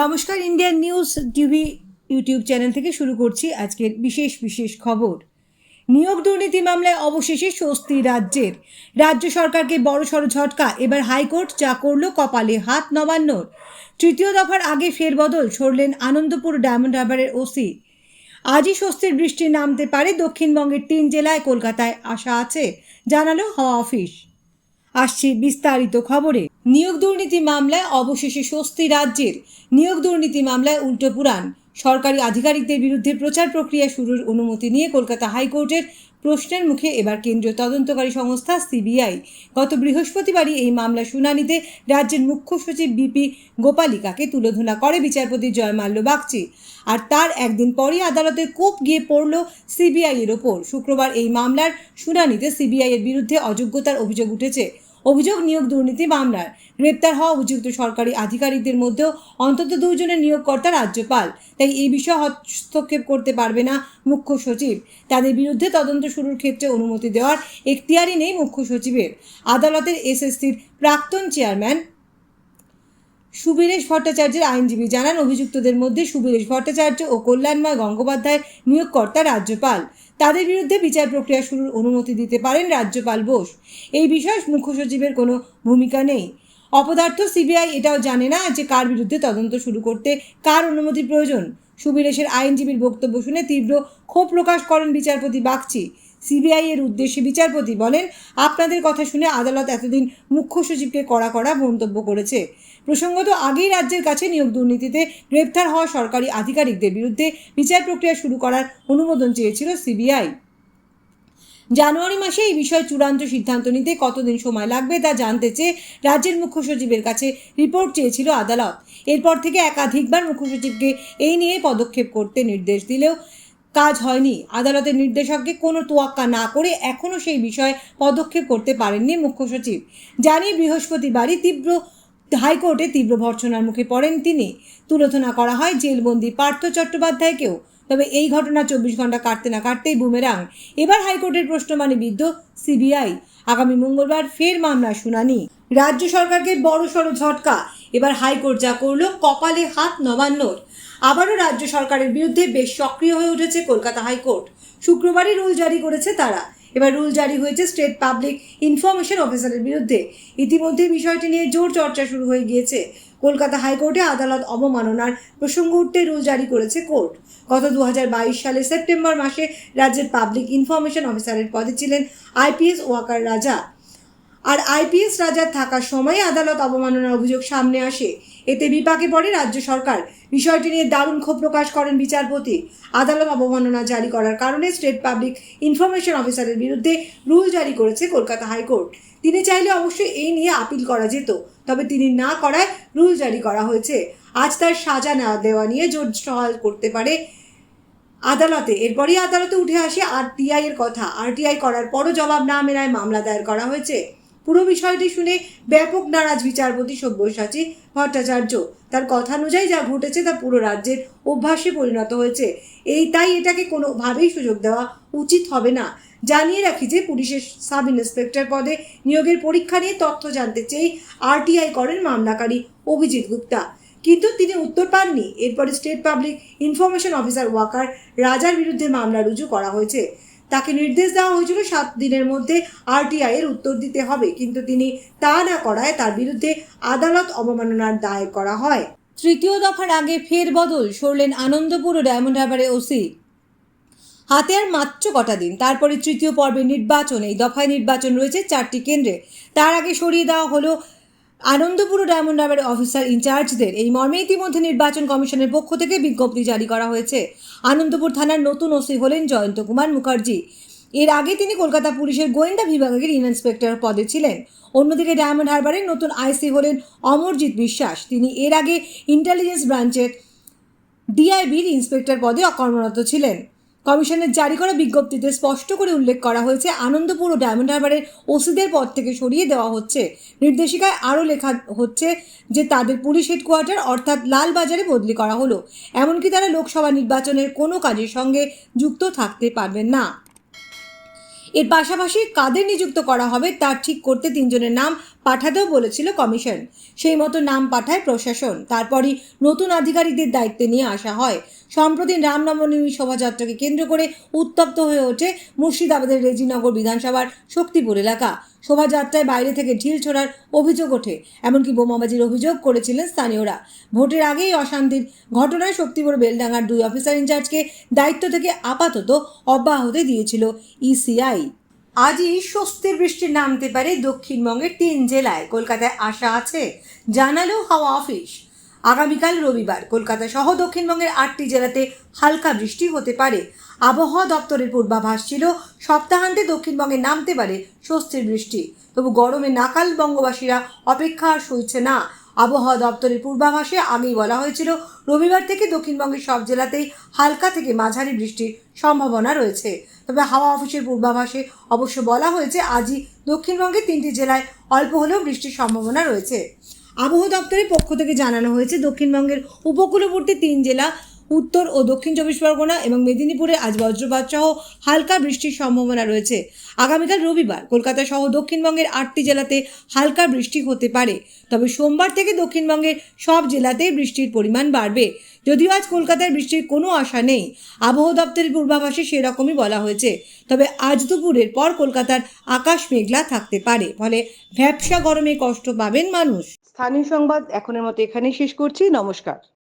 নমস্কার Indian news TV YouTube channel থেকে শুরু করছি আজকের বিশেষ বিশেষ খবর। নিয়োগ দুর্নীতি মামলায় অবশেষে স্বস্তি রাজ্যের। রাজ্য সরকারকে বড়সড় ঝটকা, এবার হাইকোর্ট যা করল কপালে হাত নবান্নর। তৃতীয় দফার আগে ফেরবদল সরলেন আনন্দপুর ডায়মন্ড হারবারের ওসি। আজই স্বস্তির বৃষ্টি নামতে পারে দক্ষিণবঙ্গের তিন জেলায়, কলকাতায় আশা আছে, জানালো হাওয়া অফিস। আসছি বিস্তারিত খবরে। নিয়োগ দুর্নীতি মামলায় অবশেষে স্বস্তি রাজ্যের। নিয়োগ দুর্নীতি মামলায় উল্টো পুরাণ। সরকারি আধিকারিকদের বিরুদ্ধে প্রচার প্রক্রিয়া শুরুর অনুমতি নিয়ে কলকাতা হাইকোর্টের প্রশ্নের মুখে এবার কেন্দ্রীয় তদন্তকারী সংস্থা সিবিআই। গত বৃহস্পতিবারই এই মামলা শুনানিতে রাজ্যের মুখ্য সচিব বিপি গোপালিকাকে তুলোধনা করে বিচারপতি জয়মাল্য বাগচি। আর তার একদিন পরই আদালতের কোপ গিয়ে পড়ল সিবিআই এর ওপর। শুক্রবার এই মামলার শুনানিতে সিবিআই এর বিরুদ্ধে অযোগ্যতার অভিযোগ উঠেছে। অভিযোগ নিয়োগ দুর্নীতি মামলায় গ্রেপ্তার হওয়া অভিযুক্ত সরকারি আধিকারিকদের মধ্যেও অন্তত দুজনের নিয়োগকর্তা রাজ্যপাল। তাই এই বিষয়ে হস্তক্ষেপ করতে পারবে না মুখ্য সচিব। তাদের বিরুদ্ধে তদন্ত শুরুর ক্ষেত্রে অনুমতি দেওয়ার এখতিয়ারই নেই মুখ্য সচিবের। আদালতের এসএসসির প্রাক্তন চেয়ারম্যান সুবীরেশ ভট্টাচার্যের আইনজীবী। জানান, অভিযুক্তদের মধ্যে সুবীরেশ ভট্টাচার্য ও কল্যাণময় গঙ্গোপাধ্যায় নিয়োগকর্তা রাজ্যপাল। তাদের বিরুদ্ধে বিচার প্রক্রিয়া শুরুর অনুমতি দিতে পারেন রাজ্যপাল বোস। এই বিষয়ে মুখ্য সচিবের কোনো ভূমিকা নেই। অপদার্থ সিবিআই এটাও জানে না যে কার বিরুদ্ধে তদন্ত শুরু করতে কার অনুমতি প্রয়োজন। সুবীরেশের আইনজীবীর বক্তব্য শুনে তীব্র ক্ষোভ প্রকাশ করেন বিচারপতি বাগচি। সিবিআই এর উদ্দেশ্যে বিচারপতি বলেন, আপনাদের কথা শুনে আদালত এতদিন মুখ্য সচিবকে কড়া কড়া মন্তব্য করেছে। প্রসঙ্গত, আগেই রাজ্যের কাছে নিয়োগ দুর্নীতিতে গ্রেপ্তার হওয়া সরকারি আধিকারিকদের বিরুদ্ধে বিচার প্রক্রিয়া শুরু করার অনুমোদন চেয়েছিল সিবিআই। জানুয়ারি মাসে এই বিষয়ে চূড়ান্ত সিদ্ধান্ত নিতে কতদিন সময় লাগবে তা জানতে চেয়ে রাজ্যের মুখ্য সচিবের কাছে রিপোর্ট চেয়েছিল আদালত। এরপর থেকে একাধিকবার মুখ্য সচিবকে এই নিয়ে পদক্ষেপ করতে নির্দেশ দিলেও কাজ হয়নি। আদালতের নির্দেশককে কোনো তোয়াক্কা না করে এখনও সেই বিষয়ে পদক্ষেপ করতে পারেননি মুখ্য সচিব। জানিয়ে বৃহস্পতিবারই তীব্র হাইকোর্টে তীব্র ভর্ৎসনার মুখে পড়েন তিনি। তুলোধনা করা হয় জেলবন্দি পার্থ চট্টোপাধ্যায়কেও। তবে এই ঘটনা চব্বিশ ঘণ্টা কাটতে না কাটতেই বুমেরাং। এবার হাইকোর্টের প্রশ্ন মানে বিদ্ধ সিবিআই। আগামী মঙ্গলবার ফের মামলা শুনানি। রাজ্য সরকারকে বড় সড় ঝটকা। এবার হাইকোর্ট যা করল, কপালে হাত নবান্নর। আবারও রাজ্য সরকারের বিরুদ্ধে বেশ সক্রিয় হয়ে উঠেছে কলকাতা হাইকোর্ট। শুক্রবারই রুল জারি করেছে তারা। এবার রুল জারি হয়েছে স্টেট পাবলিক ইনফরমেশন অফিসারের বিরুদ্ধে। ইতিমধ্যে বিষয়টি নিয়ে জোর চর্চা শুরু হয়ে গিয়েছে। কলকাতা হাইকোর্টে আদালত অবমাননার প্রসঙ্গ উঠতে রুল জারি করেছে কোর্ট। গত দু সালে সেপ্টেম্বর মাসে রাজ্যের পাবলিক ইনফরমেশন অফিসারের পদে ছিলেন আইপিএস ওয়াকার রাজা। আর আইপিএস রাজার থাকার সময় আদালত অবমাননার অভিযোগ সামনে আসে। এতে বিপাকে পড়ে রাজ্য সরকার। বিষয়টি নিয়ে দারুণ ক্ষোভ প্রকাশ করেন বিচারপতি। আদালত অবমাননা জারি করার কারণে স্টেট পাবলিক ইনফরমেশন অফিসারের বিরুদ্ধে রুল জারি করেছে কলকাতা হাইকোর্ট। তিনি চাইলে অবশ্যই এই নিয়ে আপিল করা যেত, তবে তিনি না করায় রুল জারি করা হয়েছে। আজ তার সাজা নেওয়া দেওয়া নিয়ে জোর সহায় করতে পারে আদালতে। এরপরই আদালতে উঠে আসে আর আরটিআই এর কথা। আরটিআই করার পরও জবাব না মেলায় মামলা দায়ের করা হয়েছে। পুরো বিষয়টি শুনে ব্যাপক নারাজ বিচারপতি সব্যসাচী ভট্টাচার্য। তার কথা অনুযায়ী যা ঘটেছে তা পুরো রাজ্যের অভ্যাসে পরিণত হয়েছে। এই তাই এটাকে কোনোভাবেই সুযোগ দেওয়া উচিত হবে না। জানিয়ে রাখি যে পুলিশের সাব ইন্সপেক্টর পদে নিয়োগের পরীক্ষা নিয়ে তথ্য জানতে চেয়ে আরটিআই করেন মামলাকারী অভিজিৎ গুপ্তা। কিন্তু তিনি উত্তর পাননি। এরপরে state public information officer Waqar রাজার বিরুদ্ধে মামলা রুজু করা হয়েছে। তাকে নির্দেশ দেওয়া হয়েছিল সাত দিনের মধ্যে আরটিআই এর উত্তর দিতে হবে, কিন্তু তিনি তা না করায় তার বিরুদ্ধে আদালত অবমাননার দায়ের করা হয়। তৃতীয় দফার আগে ফের বদল, সরলেন আনন্দপুর ও ডায়মন্ড হারবারে ওসি। হাতে আর মাত্র কটা দিন, তারপরে তৃতীয় পর্বে নির্বাচন, এই দফায় নির্বাচন রয়েছে চারটি কেন্দ্রে। তার আগে সরিয়ে দেওয়া হলো আনন্দপুর ডায়মন্ড হারবার অফিসার ইনচার্জদের এই মর্মে ইতিমধ্যে নির্বাচন কমিশনের পক্ষ থেকে বিজ্ঞপ্তি জারি করা হয়েছে। আনন্দপুর থানার নতুন ওসি হলেন জয়ন্ত কুমার মুখার্জি। এর আগে তিনি কলকাতা পুলিশের গোয়েন্দা বিভাগের ইন্সপেক্টর পদে ছিলেন। অন্যদিকে ডায়মন্ড হারবারের নতুন আইসি হলেন অমরজিৎ বিশ্বাস। তিনি এর আগে ইন্টেলিজেন্স ব্রাঞ্চের ডিআইবির ইন্সপেক্টর পদে অকর্মরত ছিলেন। কমিশনের জারি করা বিজ্ঞপ্তিতে স্পষ্ট করে উল্লেখ করা হয়েছে, আনন্দপুর ও ডায়মন্ড হারবারের ওসিদের পদ থেকে সরিয়ে দেওয়া হচ্ছে। নির্দেশিকায় আরও লেখা হচ্ছে যে, তাদের পুলিশ হেডকোয়ার্টার অর্থাৎ লালবাজারে বদলি করা হলো। এমনকি তারা লোকসভা নির্বাচনের কোনো কাজের সঙ্গে যুক্ত থাকতে পারবেন না। এর পাশাপাশি কাদের নিযুক্ত করা হবে তা ঠিক করতে তিনজনের নাম পাঠাতেও বলেছিল কমিশন। সেই মতো নাম পাঠায় প্রশাসন। তারপরই নতুন আধিকারিকদের দায়িত্বে নিয়ে আসা হয়। সম্প্রতি রামনবমী শোভাযাত্রাকে কেন্দ্র করে উত্তপ্ত হয়ে ওঠে মুর্শিদাবাদের রেজিনগর বিধানসভার শক্তিপুর এলাকা। শোভাযাত্রায় বাইরে থেকে ঢিল ছোড়ার অভিযোগ ওঠে। এমনকি বোমাবাজির অভিযোগ করেছিলেন স্থানীয়রা। ভোটের আগেই অশান্তির ঘটনায় শক্তিপুর বেলডাঙ্গার দুই অফিসার ইনচার্জকে দায়িত্ব থেকে আপাতত অব্যাহতি দিয়েছিল ইসিআই। আজই স্বস্তির বৃষ্টি নামতে পারে দক্ষিণবঙ্গের তিন জেলায়। কলকাতায় আশা আছে, জানালো হাওয়া অফিস। আগামীকাল রবিবার কলকাতা সহ দক্ষিণবঙ্গের আটটি জেলাতে হালকা বৃষ্টি হতে পারে। আবহাওয়া দপ্তরের পূর্বাভাস ছিল, সপ্তাহান্তে দক্ষিণবঙ্গে নামতে পারে স্বস্তির বৃষ্টি। তবু গরমে নাকাল বঙ্গবাসীরা অপেক্ষা আর না। আবহাওয়া দপ্তরের পূর্বাভাসে আগেই বলা হয়েছিল, রবিবার থেকে দক্ষিণবঙ্গের সব জেলাতেই হালকা থেকে মাঝারি বৃষ্টির সম্ভাবনা রয়েছে। তবে হাওয়া অফিসের পূর্বাভাসে অবশ্য বলা হয়েছে, আজই দক্ষিণবঙ্গের তিনটি জেলায় অল্প হলেও বৃষ্টির সম্ভাবনা রয়েছে। আবহাওয়া দপ্তরের পক্ষ থেকে জানানো হয়েছে, দক্ষিণবঙ্গের উপকূলবর্তী তিন জেলা উত্তর ও দক্ষিণ চব্বিশ পরগনা এবং মেদিনীপুরে আজ বজ্রপাত সহ হালকা বৃষ্টির সম্ভাবনা রয়েছে। আগামীকাল রবিবার কলকাতা সহ দক্ষিণবঙ্গের আটটি জেলাতে হালকা বৃষ্টি হতে পারে। তবে সোমবার থেকে দক্ষিণবঙ্গের সব জেলাতেই বৃষ্টির পরিমাণ বাড়বে। যদিও আজ কলকাতায় বৃষ্টির কোনো আশা নেই। আবহাওয়া দপ্তরের পূর্বাভাসে সেরকমই বলা হয়েছে। তবে আজ দুপুরের পর কলকাতার আকাশ মেঘলা থাকতে পারে। ফলে ভ্যাবসা গরমে কষ্ট পাবেন মানুষ। স্থানীয় সংবাদ এখনের মতো এখানেই শেষ করছি। নমস্কার।